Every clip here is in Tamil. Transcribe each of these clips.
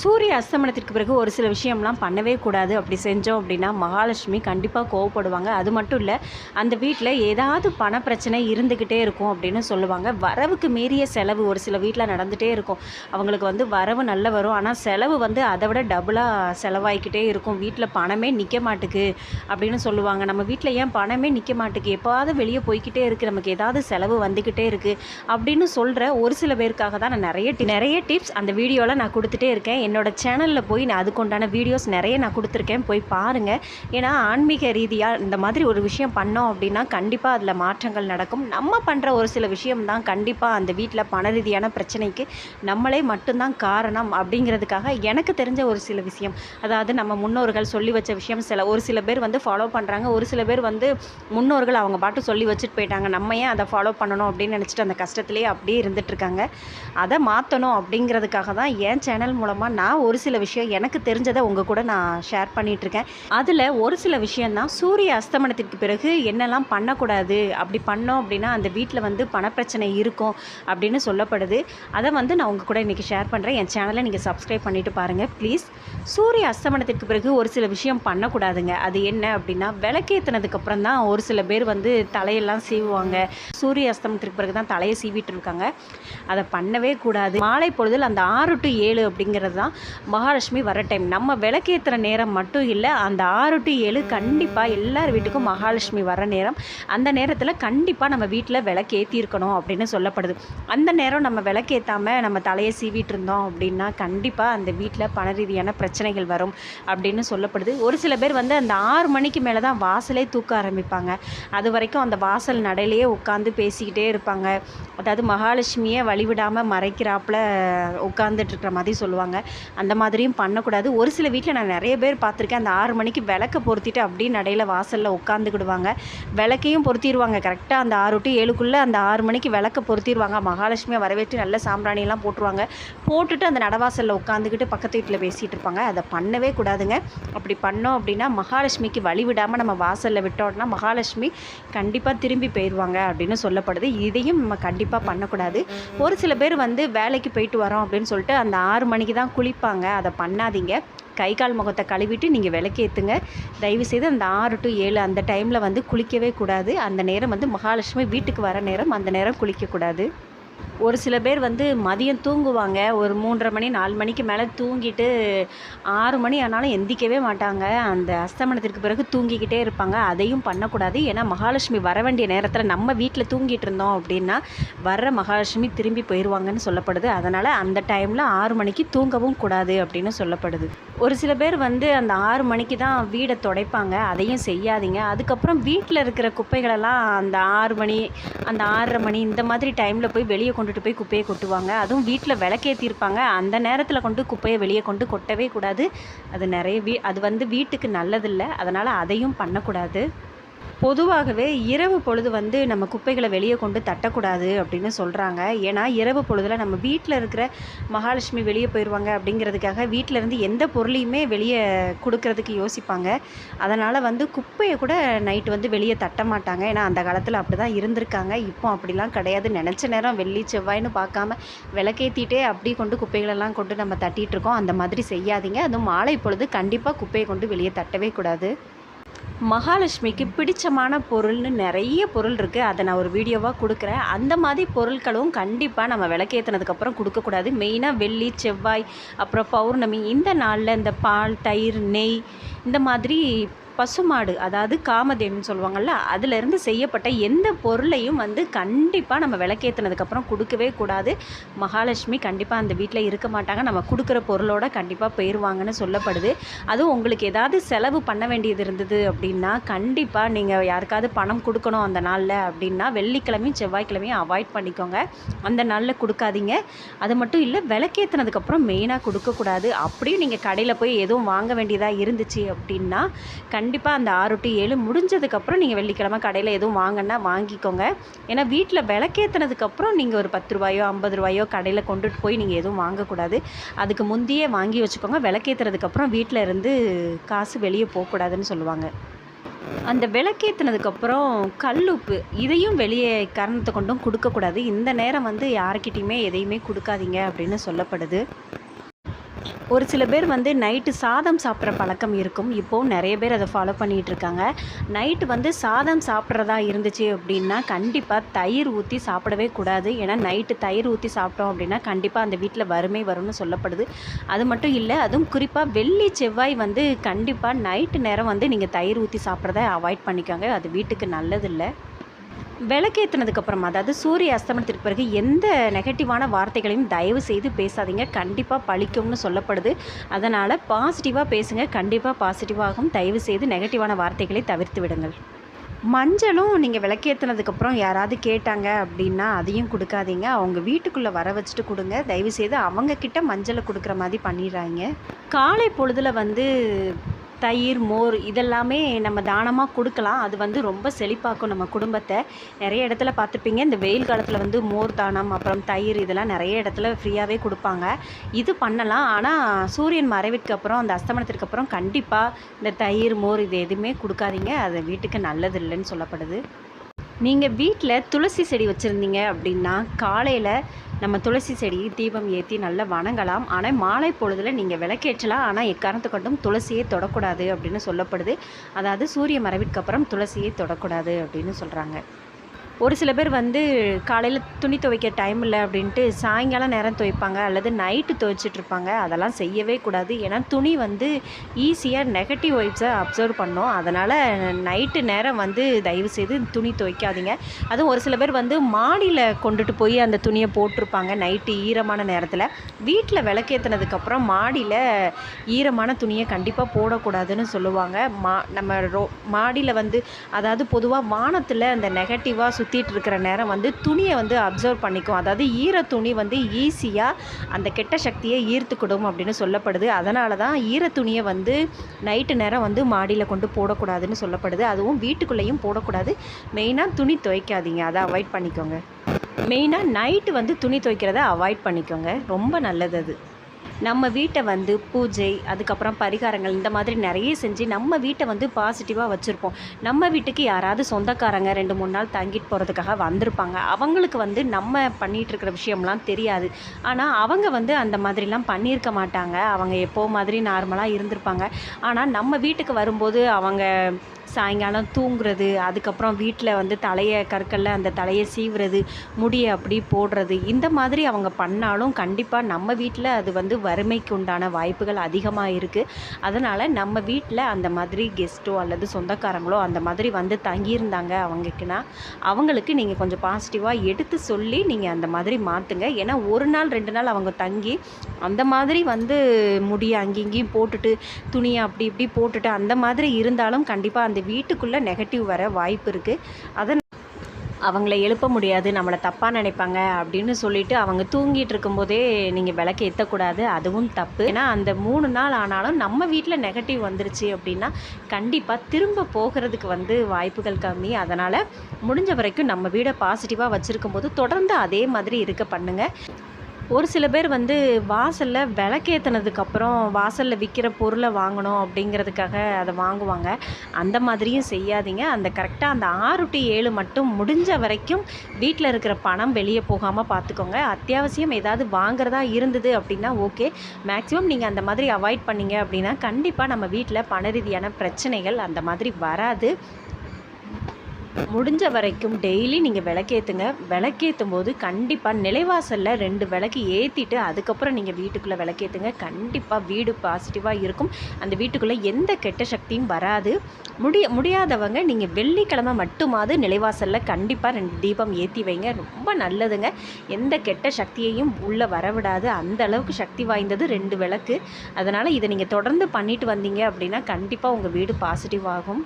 சூரிய அஸ்தமனத்திற்கு பிறகு ஒரு சில விஷயம்லாம் பண்ணவே கூடாது. அப்படி செஞ்சோம் அப்படின்னா மகாலட்சுமி கண்டிப்பாக கோவப்படுவாங்க. அது மட்டும் இல்லை அந்த வீட்டில் ஏதாவது பண பிரச்சனை இருந்துக்கிட்டே இருக்கும் அப்படின்னு சொல்லுவாங்க. வரவுக்கு மீறிய செலவு ஒரு சில வீட்டில் நடந்துகிட்டே இருக்கும். அவங்களுக்கு வந்து வரவு நல்ல வரும். ஆனால் செலவு வந்து அதை விட டபுளாக செலவாகிக்கிட்டே இருக்கும். வீட்டில் பணமே நிற்க மாட்டுக்கு அப்படின்னு சொல்லுவாங்க. நம்ம வீட்டில் ஏன் பணமே நிற்க மாட்டுக்கு? எப்போவாவது வெளியே போய்க்கிட்டே இருக்குது நமக்கு ஏதாவது செலவு வந்துக்கிட்டே இருக்குது அப்படின்னு சொல்கிற ஒரு சில பேருக்காக தான் நான் நிறைய நிறைய டிப்ஸ் அந்த வீடியோவில் நான் கொடுத்துட்டே இருக்கேன். என்னோடய சேனலில் போய் நான் அதுக்குண்டான வீடியோஸ் நிறைய நான் கொடுத்துருக்கேன். போய் பாருங்கள் ஏன்னா ஆன்மீக ரீதியாக இந்த மாதிரி ஒரு விஷயம் பண்ணோம் அப்படின்னா கண்டிப்பாக அதில் மாற்றங்கள் நடக்கும். நம்ம பண்ணுற ஒரு சில விஷயம் தான் கண்டிப்பாக அந்த வீட்டில் பண ரீதியான பிரச்சனைக்கு நம்மளே மட்டும்தான் காரணம் அப்படிங்கிறதுக்காக எனக்கு தெரிஞ்ச ஒரு சில விஷயம். அதாவது நம்ம முன்னோர்கள் சொல்லி வச்ச விஷயம் சில ஒரு சில பேர் வந்து ஃபாலோ பண்ணுறாங்க ஒரு சில பேர் வந்து முன்னோர்கள் அவங்க பாட்டு சொல்லி வச்சுட்டு போயிட்டாங்க. நம்ம ஏன் அதை ஃபாலோ பண்ணணும் அப்படின்னு நினச்சிட்டு அந்த கஷ்டத்துலேயே அப்படியே இருந்துகிட்ருக்காங்க அதை மாற்றணும் அப்படிங்கிறதுக்காக தான் என் சேனல் மூலமாக நான் ஒரு சில விஷயம் எனக்கு தெரிஞ்சதை உங்கள் கூட நான் ஷேர் பண்ணிகிட்ருக்கேன் அதில் ஒரு சில விஷயந்தான் சூரிய அஸ்தமனத்திற்கு பிறகு என்னெல்லாம் பண்ணக்கூடாது அப்படி பண்ணோம் அப்படின்னா அந்த வீட்டில் வந்து பணப்பிரச்சனை இருக்கும் அப்படின்னு சொல்லப்படுது. அதை வந்து நான் உங்கள் கூட இன்றைக்கி ஷேர் பண்ணுறேன் என் சேனலை நீங்கள் சப்ஸ்கிரைப் பண்ணிவிட்டு பாருங்கள் ப்ளீஸ் சூரிய அஸ்தமனத்திற்கு பிறகு ஒரு சில விஷயம் பண்ணக்கூடாதுங்க. அது என்ன அப்படின்னா விளக்கேற்றினதுக்கப்புறம் தான் ஒரு சில பேர் வந்து தலையெல்லாம் சீவுவாங்க. சூரிய அஸ்தமனத்திற்கு பிறகு தான் தலையை சீவிட்டு இருக்காங்க அதை பண்ணவே கூடாது. மாலை பொழுதில் அந்த ஆறு டு ஏழு அப்படிங்கிறது தான் மகாலட்சுமி வர டைம் நம்ம விளக்கேற்றுற நேரம் மட்டும் இல்லை அந்த ஆறு டு ஏழு கண்டிப்பாக எல்லார் வீட்டுக்கும் மகாலட்சுமி வர நேரம். அந்த நேரத்தில் கண்டிப்பாக நம்ம வீட்டில் விளக்கேற்றி இருக்கணும் அப்படின்னு சொல்லப்படுது. அந்த நேரம் நம்ம விளக்கேற்றாமல் நம்ம தலையை சீவிட்டு இருந்தோம் அப்படின்னா கண்டிப்பாக அந்த வீட்டில் பண ரீதியான பிரச்சனைகள் வரும் அப்படின்னு சொல்லப்படுது. ஒரு சில பேர் வந்து அந்த ஆறு மணிக்கு மேலே தான் வாசலே தூக்க ஆரம்பிப்பாங்க. அது வரைக்கும் அந்த வாசல் நடையிலேயே உட்காந்து பேசிக்கிட்டே இருப்பாங்க. அதாவது மகாலட்சுமியை வழிவிடாமல் மறைக்கிறாப்புல உட்காந்துட்டு இருக்கிற மாதிரி சொல்லுவாங்க. அந்த மாதிரியும் பண்ணக்கூடாது. ஒரு சில வீட்டில் நான் நிறைய பேர் பார்த்துருக்கேன். அந்த ஆறு மணிக்கு விளக்க பொருத்திட்டு அப்படியே நடையில் வாசலில் உட்காந்துக்கிடுவாங்க. விளக்கையும் பொருத்திடுவாங்க கரெக்டாக அந்த ஆறு டு ஏழுக்குள்ளே அந்த ஆறு மணிக்கு விளக்க பொருத்திடுவாங்க மகாலட்சுமியை வரவேற்று நல்ல சாம்பிராணியெல்லாம் போட்டுருவாங்க. போட்டுட்டு அந்த நடவாசலில் உட்காந்துக்கிட்டு பக்கத்து வீட்டில் பேசிகிட்டு இருப்பாங்க. அதை பண்ணவே கூடாதுங்க. அப்படி பண்ணோம் அப்படின்னா மகாலட்சுமிக்கு வழி விடாமல் நம்ம வாசலில் விட்டோம்னா மகாலட்சுமி கண்டிப்பாக திரும்பி போயிடுவாங்க அப்படின்னு சொல்லப்படுது. இதையும் நம்ம கண்டிப்பாக பண்ணக்கூடாது. ஒரு சில பேர் வந்து வேலைக்கு போயிட்டு வரோம் அப்படின்னு சொல்லிட்டு அந்த ஆறு மணிக்கு தான் குளிப்பாங்க. அதை பண்ணாதீங்க. கை கால் முகத்தை கழுவிட்டு நீங்கள் விளக்கேற்றுங்க தயவுசெய்து அந்த ஆறு டு ஏழு அந்த டைமில் வந்து குளிக்கவே கூடாது. அந்த நேரம் வந்து மகாலட்சுமி வீட்டுக்கு வர நேரம் அந்த நேரம் குளிக்கக்கூடாது ஒரு சில பேர் வந்து மதியம் தூங்குவாங்க. ஒரு மூன்றரை மணி நாலு மணிக்கு மேலே தூங்கிட்டு ஆறு மணி ஆனாலும் எந்திக்கவே மாட்டாங்க. அந்த அஸ்தமனத்திற்கு பிறகு தூங்கிக்கிட்டே இருப்பாங்க. அதையும் பண்ணக்கூடாது. ஏன்னா மகாலட்சுமி வர வேண்டிய நேரத்தில் நம்ம வீட்டில் தூங்கிட்டு இருந்தோம் அப்படின்னா வர்ற மகாலட்சுமி திரும்பி போயிடுவாங்கன்னு சொல்லப்படுது. அதனால் அந்த டைமில் ஆறு மணிக்கு தூங்கவும் கூடாது அப்படின்னு சொல்லப்படுது. ஒரு சில பேர் வந்து அந்த ஆறு மணிக்கு தான் வீடை துடைப்பாங்க. அதையும் செய்யாதீங்க. அதுக்கப்புறம் வீட்டில் இருக்கிற குப்பைகளெல்லாம் அந்த ஆறு மணி அந்த ஆறரை மணி இந்த மாதிரி டைமில் போய் வெளியே கொண்டு கொண்டுட்டு போய் குப்பையை கொட்டுவாங்க. அதுவும் வீட்டில் விளக்கேற்றிருப்பாங்க அந்த நேரத்தில் கொண்டு குப்பையை வெளியே கொண்டு கொட்டவே கூடாது. அது நிறைய வீ அது வந்து வீட்டுக்கு நல்லதில்லை. அதனால் அதையும் பண்ணக்கூடாது. பொதுவாகவே இரவு பொழுது வந்து நம்ம குப்பைகளை வெளியே கொண்டு தட்டக்கூடாது அப்படின்னு சொல்கிறாங்க ஏன்னா இரவு பொழுதில் நம்ம வீட்டில் இருக்கிற மகாலட்சுமி வெளியே போயிடுவாங்க அப்படிங்கிறதுக்காக வீட்டில் இருந்து எந்த பொருளையுமே வெளியே கொடுக்கறதுக்கு யோசிப்பாங்க. அதனால் வந்து குப்பையை கூட நைட்டு வந்து வெளியே தட்ட மாட்டாங்க. ஏன்னா அந்த காலத்தில் அப்படி தான் இருந்திருக்காங்க. இப்போ அப்படிலாம் கிடையாது. நினச்ச நேரம் வெள்ளி செவ்வாய்னு பார்க்காம விளக்கேற்றிட்டே அப்படி கொண்டு குப்பைகளெல்லாம் கொண்டு நம்ம தட்டிட்டு இருக்கோம். அந்த மாதிரி செய்யாதீங்க. அதுவும் மாலை பொழுது கண்டிப்பாக குப்பையை கொண்டு வெளியே தட்டவே கூடாது. மகாலட்சுமிக்கு பிடிச்சமான பொருள்னு நிறைய பொருள் இருக்குது அதை நான் ஒரு வீடியோவாக கொடுக்குறேன். அந்த மாதிரி பொருட்களும் கண்டிப்பாக நம்ம விளக்கேற்றினதுக்கப்புறம் கொடுக்கக்கூடாது மெயினாக வெள்ளி செவ்வாய் அப்புறம் பௌர்ணமி இந்த நாளில் இந்த பால் தயிர் நெய் இந்த மாதிரி பசுமாடு அதாவது காமதேனுன்னு சொல்லுவாங்கள்ல அதிலிருந்து செய்யப்பட்ட எந்த பொருளையும் வந்து கண்டிப்பாக நம்ம விளக்கேற்றினதுக்கப்புறம் கொடுக்கவே கூடாது. மகாலட்சுமி கண்டிப்பாக அந்த வீட்டில் இருக்க மாட்டாங்க. நம்ம கொடுக்குற பொருளோட கண்டிப்பாக போயிடுவாங்கன்னு சொல்லப்படுது. அதுவும் உங்களுக்கு ஏதாவது செலவு பண்ண வேண்டியது இருந்தது அப்படின்னா கண்டிப்பாக நீங்கள் யாருக்காவது பணம் கொடுக்கணும் அந்த நாளில் அப்படின்னா வெள்ளிக்கிழமையும் செவ்வாய்க்கிழமையும் அவாய்ட் பண்ணிக்கோங்க. அந்த நாளில் கொடுக்காதீங்க. அது மட்டும் இல்லை விளக்கேற்றினதுக்கப்புறம் மெயினாக கொடுக்கக்கூடாது. அப்படியும் நீங்கள் கடையில் போய் எதுவும் வாங்க வேண்டியதாக இருந்துச்சு அப்படின்னா கண்டிப்பாக அந்த ஆறு டு ஏழு முடிஞ்சதுக்கப்புறம் நீங்கள் வெள்ளிக்கிழமை கடையில் எதுவும் வாங்கினா வாங்கிக்கோங்க. ஏன்னா வீட்டில் விளக்கேற்றினதுக்கப்புறம் நீங்கள் ஒரு பத்து ரூபாயோ ஐம்பது ரூபாயோ கடையில் கொண்டுட்டு போய் நீங்கள் எதுவும் வாங்கக்கூடாது. அதுக்கு முந்தையே வாங்கி வச்சுக்கோங்க. விளக்கேற்றுறதுக்கப்புறம் வீட்டில் இருந்து காசு வெளியே போகக்கூடாதுன்னு சொல்லுவாங்க. அந்த விளக்கேற்றினதுக்கப்புறம் கல்லுப்பு இதையும் வெளியே கரணத்தை கொண்டும் கொடுக்கக்கூடாது. இந்த நேரம் வந்து யாருக்கிட்டேயுமே எதையுமே கொடுக்காதீங்க அப்படின்னு சொல்லப்படுது. ஒரு சில பேர் வந்து நைட்டு சாதம் சாப்பிட்ற பழக்கம் இருக்கும். இப்போது நிறைய பேர் அதை ஃபாலோ பண்ணிகிட்டு இருக்காங்க நைட்டு வந்து சாதம் சாப்பிட்றதா இருந்துச்சு அப்படின்னா கண்டிப்பாக தயிர் ஊற்றி சாப்பிடவே கூடாது. ஏன்னா நைட்டு தயிர் ஊற்றி சாப்பிட்டோம் அப்படின்னா கண்டிப்பாக அந்த வீட்டில் வறுமை வரும்னு சொல்லப்படுது. அது மட்டும் இல்லை அதுவும் குறிப்பாக வெள்ளி செவ்வாய் வந்து கண்டிப்பாக நைட்டு நேரம் வந்து நீங்கள் தயிர் ஊற்றி சாப்பிட்றத அவாய்ட் பண்ணிக்கோங்க. அது வீட்டுக்கு நல்லதில்லை. விளக்கேற்றினதுக்கப்புறம் அதாவது சூரிய அஸ்தமனத்திற்கு பிறகு எந்த நெகட்டிவான வார்த்தைகளையும் தயவு செய்து பேசாதீங்க. கண்டிப்பாக பழிக்கும்னு சொல்லப்படுது. அதனால் பாசிட்டிவாக பேசுங்க. கண்டிப்பாக பாசிட்டிவாகவும் தயவு செய்து நெகட்டிவான வார்த்தைகளை தவிர்த்து விடுங்கள். மஞ்சளும் நீங்கள் விளக்கேற்றினதுக்கப்புறம் யாராவது கேட்டாங்க அப்படின்னா அதையும் கொடுக்காதீங்க. அவங்க வீட்டுக்குள்ளே வர வச்சுட்டு கொடுங்க. தயவுசெய்து அவங்கக்கிட்ட மஞ்சளை கொடுக்குற மாதிரி பண்ணிடுறாங்க காலை பொழுதில் வந்து தயிர் மோர் இதெல்லாமே நம்ம தானமாக கொடுக்கலாம். அது வந்து ரொம்ப செழிப்பாக்கும் நம்ம குடும்பத்தை. நிறைய இடத்துல பார்த்துருப்பீங்க இந்த வெயில் காலத்தில் வந்து மோர் தானம் அப்புறம் தயிர் இதெல்லாம் நிறைய இடத்துல ஃப்ரீயாகவே கொடுப்பாங்க. இது பண்ணலாம். ஆனால் சூரியன் மறைவிற்கு அப்புறம் அந்த அஸ்தமனத்திற்கு அப்புறம் கண்டிப்பாக இந்த தயிர் மோர் இது எதுவுமே கொடுக்காதீங்க. அது வீட்டுக்கு நல்லது இல்லைன்னு சொல்லப்படுது. நீங்கள் வீட்டில் துளசி செடி வச்சுருந்தீங்க அப்படின்னா காலையில் நம்ம துளசி செடியை தீபம் ஏற்றி நல்லா வணங்கலாம். ஆனால் மாலை பொழுதில் நீங்கள் விளக்கேற்றலாம். ஆனால் எக்காரணத்தை கொண்டும் துளசியை தொடக்கூடாது அப்படின்னு சொல்லப்படுது. அதாவது சூரிய மறைவிற்கு அப்புறம் துளசியை தொடக்கூடாது அப்படின்னு சொல்கிறாங்க ஒரு சில பேர் வந்து காலையில் துணி துவைக்க டைம் இல்லை அப்படின்ட்டு சாயங்காலம் நேரம் துவைப்பாங்க அல்லது நைட்டு துவைச்சிட்ருப்பாங்க அதெல்லாம் செய்யவே கூடாது. ஏன்னா துணி வந்து ஈஸியாக நெகட்டிவ் வைப்ஸை அப்சர்வ் பண்ணோம். அதனால் நைட்டு நேரம் வந்து தயவு செய்து துணி துவைக்காதீங்க. அதுவும் ஒரு சில பேர் வந்து மாடியில் கொண்டுட்டு போய் அந்த துணியை போட்டிருப்பாங்க நைட்டு ஈரமான நேரத்தில். வீட்டில் விளக்கேற்றினதுக்கப்புறம் மாடியில் ஈரமான துணியை கண்டிப்பாக போடக்கூடாதுன்னு சொல்லுவாங்க. மா நம்ம ரோ மாடியில் வந்து அதாவது பொதுவாக வானத்தில் அந்த நெகட்டிவாக சுற்றிட்டு இருக்கிற நேரம் வந்து துணியை வந்து அப்சர்வ் பண்ணிக்கும். அதாவது ஈர துணி வந்து ஈஸியாக அந்த கெட்ட சக்தியை ஈர்த்துக்கிடும் அப்படின்னு சொல்லப்படுது. அதனால தான் ஈர துணியை வந்து நைட்டு நேரம் வந்து மாடியில் கொண்டு போடக்கூடாதுன்னு சொல்லப்படுது. அதுவும் வீட்டுக்குள்ளேயும் போடக்கூடாது. மெயினாக துணி துவைக்காதீங்க. அதை அவாய்ட் பண்ணிக்கோங்க. மெயினாக நைட்டு வந்து துணி துவைக்கிறத அவாய்ட் பண்ணிக்கோங்க. ரொம்ப நல்லது அது. நம்ம வீட்டை வந்து பூஜை அதுக்கப்புறம் பரிகாரங்கள் இந்த மாதிரி நிறைய செஞ்சு நம்ம வீட்டை வந்து பாசிட்டிவாக வச்சுருப்போம். நம்ம வீட்டுக்கு யாராவது சொந்தக்காரங்க ரெண்டு மூணு நாள் தங்கிட்டு போகிறதுக்காக வந்திருப்பாங்க. அவங்களுக்கு வந்து நம்ம பண்ணிகிட்டு இருக்கிற விஷயம்லாம் தெரியாது. ஆனால் அவங்க வந்து அந்த மாதிரிலாம் பண்ணியிருக்க மாட்டாங்க. அவங்க எப்போ மாதிரி நார்மலாக இருந்திருப்பாங்க. ஆனால் நம்ம வீட்டுக்கு வரும்போது அவங்க சாயங்காலம் தூங்குறது அதுக்கப்புறம் வீட்டில் வந்து தலையை கற்களில் அந்த தலையை சீவுறது முடியை அப்படி போடுறது இந்த மாதிரி அவங்க பண்ணாலும் கண்டிப்பாக நம்ம வீட்டில் அது வந்து வ வறுமைக்கு உண்டான வாய்ப்புகள் அதிகமாக இருக்குது அதனால் நம்ம வீட்டில் அந்த மாதிரி கெஸ்ட்டோ அல்லது சொந்தக்காரங்களோ அந்த மாதிரி வந்து தங்கியிருந்தாங்க அவங்களுக்குன்னா அவங்களுக்கு நீங்கள் கொஞ்சம் பாசிட்டிவாக எடுத்து சொல்லி நீங்கள் அந்த மாதிரி மாற்றுங்க ஏன்னா ஒரு நாள் ரெண்டு நாள் அவங்க தங்கி அந்த மாதிரி வந்து முடியை அங்கேயும் இங்கேயும் போட்டுட்டு துணியை அப்படி இப்படி போட்டுட்டு அந்த மாதிரி இருந்தாலும் கண்டிப்பாக அந்த வீட்டுக்குள்ளே நெகட்டிவ் வர வாய்ப்பு இருக்குது அதை அவங்கள எழுப்ப முடியாது நம்மளை தப்பாக நினைப்பாங்க அப்படின்னு சொல்லிட்டு அவங்க தூங்கிட்டு இருக்கும்போதே நீங்கள் விளக்கு ஏற்றக்கூடாது அதுவும் தப்பு. ஏன்னா அந்த மூணு நாள் ஆனாலும் நம்ம வீட்டில் நெகட்டிவ் வந்துருச்சு அப்படின்னா கண்டிப்பாக திரும்ப போகிறதுக்கு வந்து வாய்ப்புகள் கம்மி. அதனால் முடிஞ்ச வரைக்கும் நம்ம வீடை பாசிட்டிவாக வச்சுருக்கும் போது தொடர்ந்து அதே மாதிரி இருக்க பண்ணுங்கள் ஒரு சில பேர் வந்து வாசலில் விளக்கேற்றினதுக்கப்புறம் வாசலில் விற்கிற பொருளை வாங்கணும் அப்படிங்கிறதுக்காக அதை வாங்குவாங்க. அந்த மாதிரியும் செய்யாதீங்க. அந்த கரெக்டாக அந்த ஆறு டு ஏழு மட்டும் முடிஞ்ச வரைக்கும் வீட்டில் இருக்கிற பணம் வெளியே போகாமல் பார்த்துக்கோங்க அத்தியாவசியம் ஏதாவது வாங்குறதா இருந்தது அப்படின்னா ஓகே. மேக்ஸிமம் நீங்கள் அந்த மாதிரி அவாய்ட் பண்ணீங்க அப்படின்னா கண்டிப்பாக நம்ம வீட்டில் பண ரீதியான பிரச்சனைகள் அந்த மாதிரி வராது. முடிஞ்ச வரைக்கும் டெய்லி நீங்கள் விளக்கேற்றுங்க விளக்கேற்றும் போது கண்டிப்பாக நிலைவாசலில் ரெண்டு விளக்கு ஏற்றிட்டு அதுக்கப்புறம் நீங்கள் வீட்டுக்குள்ளே விளக்கேற்றுங்க கண்டிப்பாக வீடு பாசிட்டிவாக இருக்கும். அந்த வீட்டுக்குள்ளே எந்த கெட்ட சக்தியும் வராது. முடிய முடியாதவங்க நீங்கள் வெள்ளிக்கிழமை மட்டுமாவது நிலைவாசலில் கண்டிப்பாக ரெண்டு தீபம் ஏற்றி வைங்க. ரொம்ப நல்லதுங்க. எந்த கெட்ட சக்தியையும் உள்ளே வரவிடாது. அந்த அளவுக்கு சக்தி வாய்ந்தது ரெண்டு விளக்கு. அதனால் இதை நீங்கள் தொடர்ந்து பண்ணிட்டு வந்தீங்க அப்படின்னா கண்டிப்பாக உங்கள் வீடு பாசிட்டிவ் ஆகும்.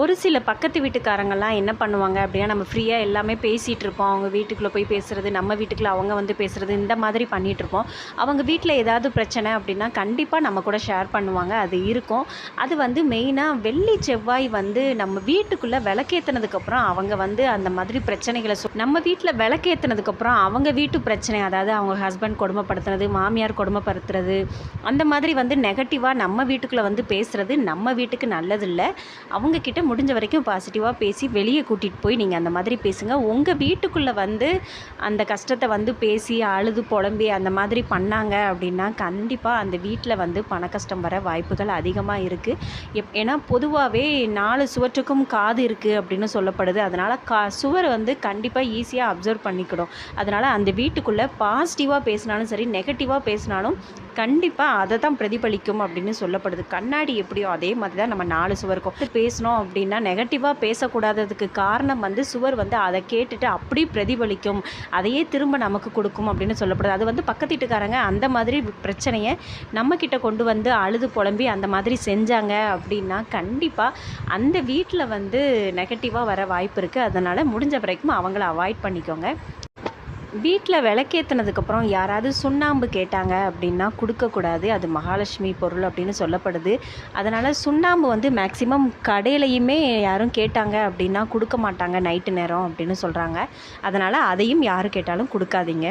ஒரு சில பக்கத்து வீட்டுக்காரங்கெல்லாம் என்ன பண்ணுவாங்க அப்படின்னா நம்ம ஃப்ரீயாக எல்லாமே பேசிகிட்டு இருப்போம். அவங்க வீட்டுக்குள்ளே போய் பேசுகிறது நம்ம வீட்டுக்குள்ளே அவங்க வந்து பேசுகிறது இந்த மாதிரி பண்ணிகிட்டு இருப்போம். அவங்க வீட்டில் ஏதாவது பிரச்சனை அப்படின்னா கண்டிப்பாக நம்ம கூட ஷேர் பண்ணுவாங்க. அது இருக்கும். அது வந்து மெயினாக வெள்ளி செவ்வாய் வந்து நம்ம வீட்டுக்குள்ளே விளக்கேற்றினதுக்கப்புறம் அவங்க வந்து அந்த மாதிரி பிரச்சனைகளை சொல் நம்ம வீட்டில் விளக்கேற்றினதுக்கப்புறம் அவங்க வீட்டு பிரச்சனை அதாவது அவங்க ஹஸ்பண்ட் கொடுமைப்படுத்துறது மாமியார் கொடுமைப்படுத்துறது அந்த மாதிரி வந்து நெகட்டிவாக நம்ம வீட்டுக்குள்ளே வந்து பேசுகிறது நம்ம வீட்டுக்கு நல்லதில்லை. அவங்கக்கிட்ட அவங்கக்கிட்ட முடிஞ்ச வரைக்கும் பாசிட்டிவாக பேசி வெளியே கூட்டிகிட்டு போய் நீங்கள் அந்த மாதிரி பேசுங்க. உங்கள் வீட்டுக்குள்ளே வந்து அந்த கஷ்டத்தை வந்து பேசி அழுது புலம்பி அந்த மாதிரி பண்ணாங்க அப்படின்னா கண்டிப்பாக அந்த வீட்டில் வந்து பண கஷ்டம் வர வாய்ப்புகள் அதிகமாக இருக்குது எப் ஏன்னா பொதுவாகவே நாலு சுவற்றுக்கும் காது இருக்குது அப்படின்னு சொல்லப்படுது. அதனால் கா சுவர் வந்து கண்டிப்பாக ஈஸியாக அப்சர்வ் பண்ணிக்கிடும் அதனால் அந்த வீட்டுக்குள்ளே பாசிட்டிவாக பேசினாலும் சரி நெகட்டிவாக பேசினாலும் கண்டிப்பாக அதை தான் பிரதிபலிக்கும் அப்படின்னு சொல்லப்படுது. கண்ணாடி எப்படியோ அதே மாதிரி தான் நம்ம நாலு சுவருக்கும் பேசினோம் அப்படின்னா நெகட்டிவாக பேசக்கூடாததுக்கு காரணம் வந்து சுவர் வந்து அதை கேட்டுட்டு அப்படி பிரதிபலிக்கும். அதையே திரும்ப நமக்கு கொடுக்கும் அப்படின்னு சொல்லப்படுது. அது வந்து பக்கத்து வீட்டுக்காரங்க அந்த மாதிரி பிரச்சனையை நம்மக்கிட்ட கொண்டு வந்து அழுது புலம்பி அந்த மாதிரி செஞ்சாங்க அப்படின்னா கண்டிப்பாக அந்த வீட்டில் வந்து நெகட்டிவாக வர வாய்ப்பு இருக்குது அதனால் முடிஞ்ச வரைக்கும் அவங்கள அவாய்ட் பண்ணிக்கோங்க. வீட்டில் விளக்கேற்றினதுக்கப்புறம் யாராவது சுண்ணாம்பு கேட்டாங்க அப்படின்னா கொடுக்கக்கூடாது. அது மகாலட்சுமி பொருள் அப்படின்னு சொல்லப்படுது. அதனால் சுண்ணாம்பு வந்து மேக்ஸிமம் கடையிலையுமே யாரும் கேட்டாங்க அப்படின்னா கொடுக்க மாட்டாங்க நைட்டு நேரம் அப்படின்னு சொல்கிறாங்க அதனால் அதையும் யார் கேட்டாலும் கொடுக்காதீங்க.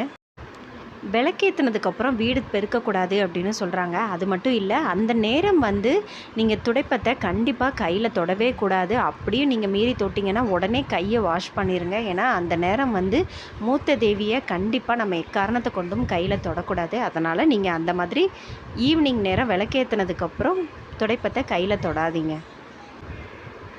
விளக்கேற்றினதுக்கப்புறம் வீடு பெருக்கக்கூடாது அப்படின்னு சொல்கிறாங்க அது மட்டும் இல்லை அந்த நேரம் வந்து நீங்கள் துடைப்பத்தை கண்டிப்பாக கையில் தொடவே கூடாது. அப்படியும் நீங்கள் மீறி தொட்டிங்கன்னா உடனே கையை வாஷ் பண்ணிடுங்க ஏன்னா அந்த நேரம் வந்து மூத்த தேவியை கண்டிப்பாக நம்ம எக்காரணத்தை கொண்டும் கையில் தொடக்கூடாது. அதனால் நீங்கள் அந்த மாதிரி ஈவினிங் நேரம் விளக்கேற்றினதுக்கப்புறம் துடைப்பத்தை கையில் தொடாதீங்க.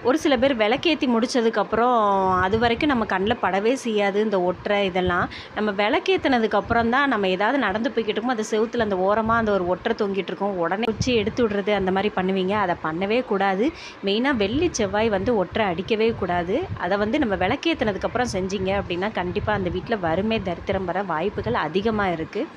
ஒரு சில பேர் விளக்கேற்றி முடித்ததுக்கப்புறம் அது வரைக்கும் நம்ம கண்ணில் படவே செய்யாது இந்த ஒற்றை இதெல்லாம். நம்ம விளக்கேற்றினதுக்கப்புறம் தான் நம்ம ஏதாவது நடந்து போய்கிட்டு இருக்கோம் அந்த செவுத்தில் அந்த ஓரமாக அந்த ஒரு ஒற்றை தொங்கிட்டு இருக்கோம். உடனே வச்சு எடுத்து விடுறது அந்த மாதிரி பண்ணுவீங்க. அதை பண்ணவே கூடாது. மெயினாக வெள்ளி செவ்வாய் வந்து ஒற்றை அடிக்கவே கூடாது. அதை வந்து நம்ம விளக்கேற்றினதுக்கப்புறம் செஞ்சீங்க அப்படின்னா கண்டிப்பாக அந்த வீட்டில் வறுமை தரித்திரம் வர வாய்ப்புகள் அதிகமாக இருக்குது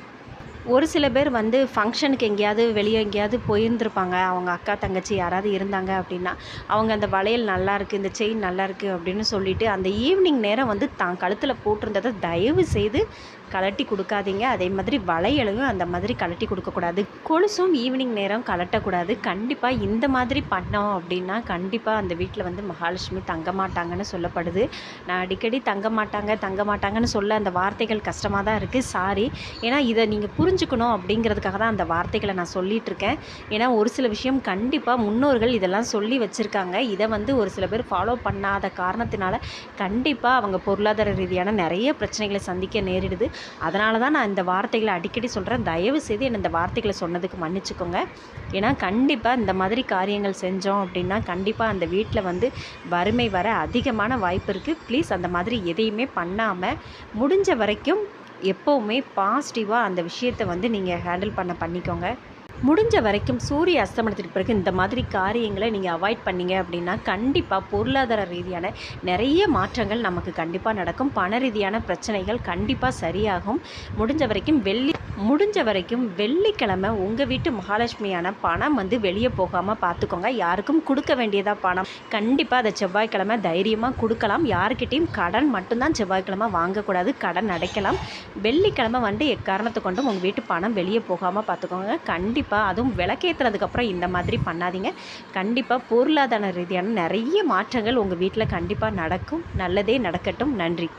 ஒரு சில பேர் வந்து ஃபங்க்ஷனுக்கு எங்கேயாவது வெளியே எங்கேயாவது போயிருந்திருப்பாங்க. அவங்க அக்கா தங்கச்சி யாராவது இருந்தாங்க அப்படின்னா அவங்க அந்த வளையல் நல்லா இருக்குது இந்த செயின் நல்லா இருக்குது அப்படின்னு சொல்லிட்டு அந்த ஈவினிங் நேரம் வந்து தான் கழுத்தில் போட்டிருந்ததை தயவு செய்து கலட்டி கொடுக்காதீங்க. அதே மாதிரி வளையலையும் அந்த மாதிரி கலட்டி கொடுக்கக்கூடாது கொலுசும் ஈவினிங் நேரம் கலட்டக்கூடாது. கண்டிப்பாக இந்த மாதிரி பண்ணோம் அப்படின்னா கண்டிப்பாக அந்த வீட்டில் வந்து மகாலட்சுமி தங்க மாட்டாங்கன்னு சொல்லப்படுது. நான் அடிக்கடி தங்க மாட்டாங்க தங்க மாட்டாங்கன்னு சொல்ல அந்த வார்த்தைகள் கஷ்டமாக தான் இருக்குது சாரி ஏன்னா இதை நீங்கள் புரிஞ்சுக்கணும் அப்படிங்கிறதுக்காக தான் அந்த வார்த்தைகளை நான் சொல்லிகிட்ருக்கேன் ஏன்னா ஒரு சில விஷயம் கண்டிப்பாக முன்னோர்கள் இதெல்லாம் சொல்லி வச்சுருக்காங்க. இதை வந்து ஒரு சில பேர் ஃபாலோ பண்ணாத காரணத்தினால கண்டிப்பாக அவங்க பொருளாதார ரீதியான நிறைய பிரச்சனைகளை சந்திக்க நேரிடுது. அதனால தான் நான் இந்த வார்த்தைகளை அடிக்கடி சொல்கிறேன் தயவு செய்து என்னை இந்த வார்த்தைகளை சொன்னதுக்கு மன்னிச்சுக்கோங்க. ஏன்னா கண்டிப்பாக இந்த மாதிரி காரியங்கள் செஞ்சோம் அப்படின்னா கண்டிப்பாக அந்த வீட்டில் வந்து வறுமை வர அதிகமான வாய்ப்பு இருக்குது ப்ளீஸ் அந்த மாதிரி எதையுமே பண்ணாமல் முடிஞ்ச வரைக்கும் எப்போவுமே பாசிட்டிவாக அந்த விஷயத்தை வந்து நீங்கள் ஹேண்டில் பண்ண பண்ணிக்கோங்க. முடிஞ்ச வரைக்கும் சூரிய அஸ்தமனத்துக்கு பிறகு இந்த மாதிரி காரியங்களை நீங்கள் அவாய்ட் பண்ணீங்க அப்படின்னா கண்டிப்பாக பொருளாதார ரீதியான நிறைய மாற்றங்கள் நமக்கு கண்டிப்பாக நடக்கும். பண ரீதியான பிரச்சனைகள் கண்டிப்பாக சரியாகும். முடிஞ்ச வரைக்கும் வெள்ளி முடிஞ்ச வரைக்கும் வெள்ளிக்கிழமை உங்கள் வீட்டு மகாலட்சுமியான பணம் வந்து வெளியே போகாமல் பார்த்துக்கோங்க யாருக்கும் கொடுக்க வேண்டியதாக பணம். கண்டிப்பாக அதை செவ்வாய்க்கிழமை தைரியமாக கொடுக்கலாம். யாருக்கிட்டேயும் கடன் மட்டும்தான் செவ்வாய்க்கிழமை வாங்கக்கூடாது. கடன் அடைக்கலாம். வெள்ளிக்கிழமை வந்து எக்காரணத்தை கொண்டும் உங்கள் வீட்டு பணம் வெளியே போகாமல் பார்த்துக்கோங்க கண்டிப்பாக அதுவும் விளக்கேற்றுறதுக்கப்புறம் இந்த மாதிரி பண்ணாதீங்க. கண்டிப்பாக பொருளாதார ரீதியான நிறைய மாற்றங்கள் உங்கள் வீட்டில் கண்டிப்பாக நடக்கும். நல்லதே நடக்கட்டும். நன்றி.